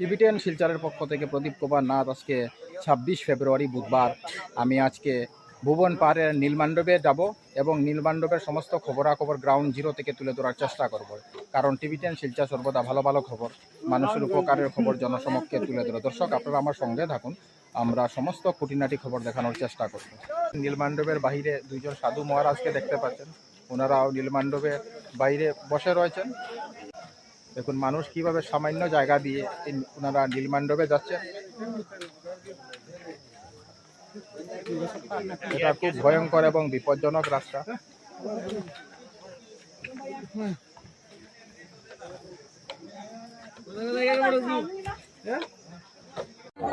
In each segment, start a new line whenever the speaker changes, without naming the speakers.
Tibetan শিলচরের পক্ষ থেকে প্রদীপ কুমার নাথ আজকে ছাব্বিশ ফেব্রুয়ারি বুধবার। আমি আজকে ভুবন পাহাড়ের নীলমাণ্ডবে যাব এবং নীলমাণ্ডবের সমস্ত খবরাখবর গ্রাউন্ড জিরো থেকে তুলে ধরার চেষ্টা করব। কারণ টিভিটেন শিলচর সর্বদা ভালো ভালো খবর। মানুষের উপকারের খবর জনসমক্ষে তুলে ধরে। দর্শক, আপনারা আমার সঙ্গে থাকুন। আমরা সমস্ত খুঁটিনাটি খবর দেখানোর চেষ্টা করব। নীলমাণ্ডবের বাইরে দুইজন সাধু মহারাজকে দেখতে পাচ্ছেন। ওনারাও নীলমাণ্ডবের বাইরে বসে রয়েছেন। দেখুন, মানুষ কীভাবে সামান্য জায়গা দিয়ে ওনারা নীলমান্ডবে যাচ্ছেন এটা খুব ভয়ঙ্কর এবং বিপজ্জনক রাস্তা।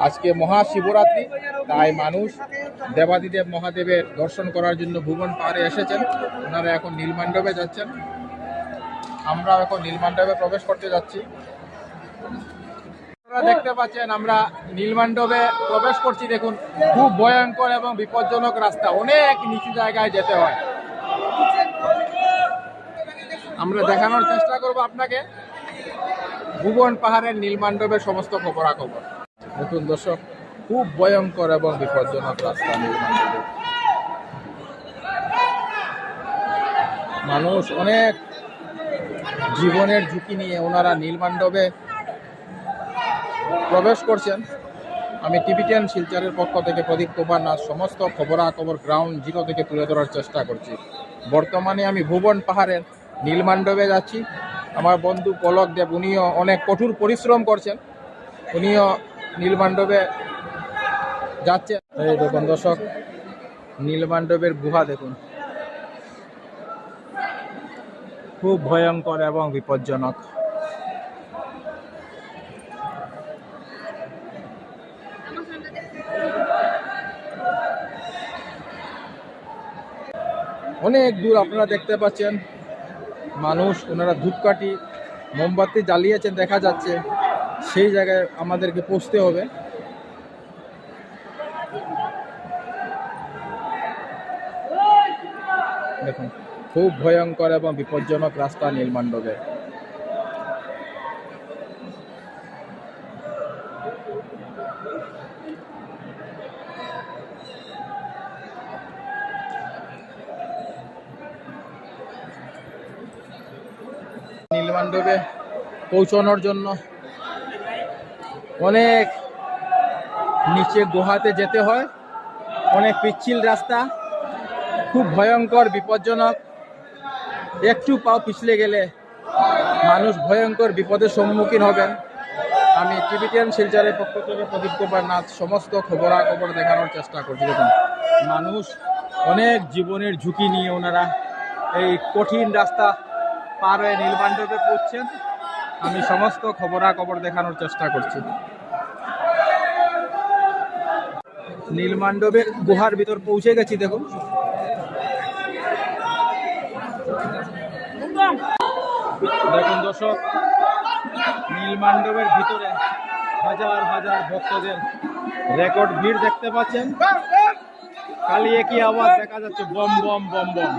আজকে মহাশিবরাত্রি, তাই মানুষ দেবাদিদেব মহাদেবের দর্শন করার জন্য ভুবন পাহাড়ে এসেছেন। ওনারা এখন নীলমান্ডবে যাচ্ছেন। আমরা এখন নীলমান্ডবে প্রবেশ করতে যাচ্ছি। দেখতে পাচ্ছেন, আমরা নীলমান্ডবে প্রবেশ করছি, দেখুন, খুব ভয়ঙ্কর এবং বিপজ্জনক রাস্তা, অনেক নিচু জায়গায় যেতে হয়। আমরা দেখানোর চেষ্টা করব আপনাকে। ভুবন পাহাড়ের নীলমান্ডবের সমস্ত খবরাখবর। নতুন দর্শক, খুব ভয়ঙ্কর এবং বিপজ্জনক রাস্তা মানুষ অনেক জীবনের ঝুঁকি নিয়ে ওনারা নীলমান্ডবে প্রবেশ করছেন। আমি টিভিটিয়ান শিলচরের পক্ষ থেকে প্রদীপ কুমার নাথ, সমস্ত খবরাখবর গ্রাউন্ড জিরো থেকে তুলে ধরার চেষ্টা করছি। বর্তমানে আমি ভুবন পাহাড়ের নীলমান্ডবে যাচ্ছি। আমার বন্ধু পলক দেব, উনিও অনেক কঠোর পরিশ্রম করছেন। উনিও নীলমান্ডবে যাচ্ছেন। এই দেখুন দর্শক নীলমান্ডবের গুহা দেখুন। খুব ভয়ঙ্কর এবং বিপজ্জনক। অনেক দূর আপনারা দেখতে পাচ্ছেন, মানুষ ওনারা ধূপকাঠি মোমবাতি জ্বালিয়েছেন, দেখা যাচ্ছে সেই জায়গায় আমাদেরকে পৌঁছতে হবে। দেখুন। খুব ভয়ঙ্কর এবং বিপজ্জনক রাস্তা নীলমান্ডবে নীলমান্ডবে পৌঁছানোর জন্য অনেক নিচে গুহাতে যেতে হয়। অনেক পিচ্ছিল রাস্তা, খুব ভয়ঙ্কর, বিপজ্জনক। একটু পাও পিছলে গেলে মানুষ ভয়ঙ্কর বিপদের সম্মুখীন হবেন। আমি টিভিটিয়ান শিলচরের পক্ষ থেকে প্রদীপ কুমার নাথ সমস্ত খবরাখবর দেখানোর চেষ্টা করছি। দেখুন, মানুষ অনেক জীবনের ঝুঁকি নিয়ে ওনারা এই কঠিন রাস্তা পার হয়ে নীলমান্ডবে পৌঁছছেন আমি সমস্ত খবরাখবর দেখানোর চেষ্টা করছি। নীলমান্ডবের গুহার ভিতর পৌঁছে গেছি, দেখুন। দেখুন দর্শক নীলমান্ডবের ভিতরে হাজার হাজার ভক্তদের রেকর্ড ভিড় দেখতে পাচ্ছেন। খালি একই আওয়াজ দেখা যাচ্ছে, বম বম বম বম।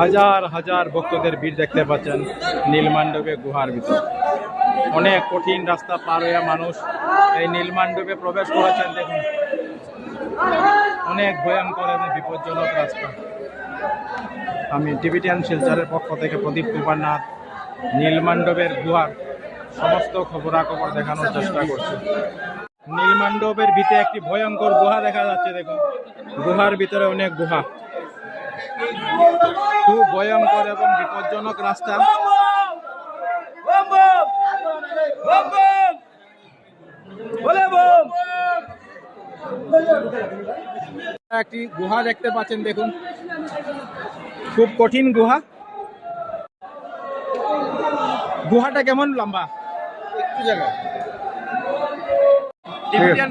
হাজার হাজার ভক্তদের ভিড় দেখতে পাচ্ছেন নীলমান্ডবে গুহার ভিতর। অনেক কঠিন রাস্তা পার হয়ে মানুষ এই নীলমান্ডবে প্রবেশ করেছেন, দেখুন। অনেক ভয়ঙ্কর এবং বিপজ্জনক রাস্তা। আমি টিভিটিয়ান শিলচরের পক্ষ থেকে প্রদীপ কুমার নাথ নীলমান্ডবের গুহার সমস্ত খবরাখবর দেখানোর চেষ্টা করছি। নীলমান্ডবের ভিতরে একটি ভয়ঙ্কর গুহা দেখা যাচ্ছে, দেখুন। গুহার ভিতরে অনেক গুহা। খুব ভয়ঙ্কর এবং বিপজ্জনক রাস্তা। একটি গুহা দেখতে পাচ্ছেন দেখুন। খুব কঠিন গুহা। গুহাটা কেমন লম্বা?
একটু জায়গা।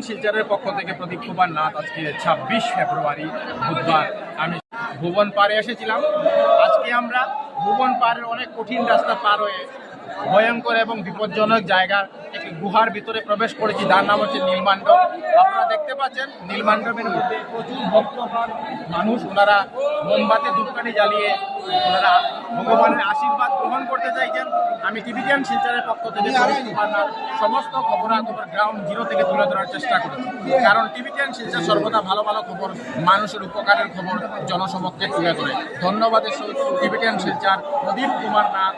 শিলচরের পক্ষ থেকে প্রদীপ কুমার নাথ আজকে ছাব্বিশ ফেব্রুয়ারি বুধবার। আমি ভুবন পারে এসেছিলাম। আজকে আমরা ভুবন পাড়ের অনেক কঠিন রাস্তা পার হয়ে ভয়ঙ্কর এবং বিপজ্জনক জায়গার একটি গুহার ভিতরে প্রবেশ করেছি। যার নাম হচ্ছে নীলমান্ডব। আপনারা দেখতে পাচ্ছেন, নীলমান্ডবের মধ্যে প্রচুর ভক্তগণ, মানুষ, ওনারা মোমবাতি ধূপকাঠি জ্বালিয়ে ওনারা ভগবানের আশীর্বাদ গ্রহণ করতে চাইছেন। আমি টিভিটিয়ান শিলচরের পক্ষ থেকে সমস্ত খবরাখবর গ্রাউন্ড জিরো থেকে তুলে ধরার চেষ্টা করেছি কারণ টিভিটিয়ান শিলচর সর্বদা ভালো ভালো খবর, মানুষের উপকারের খবর জনসমক্ষে তুলে ধরে। ধন্যবাদের সহিত টিভিটিয়ান শিলচর, প্রদীপ কুমার নাথ।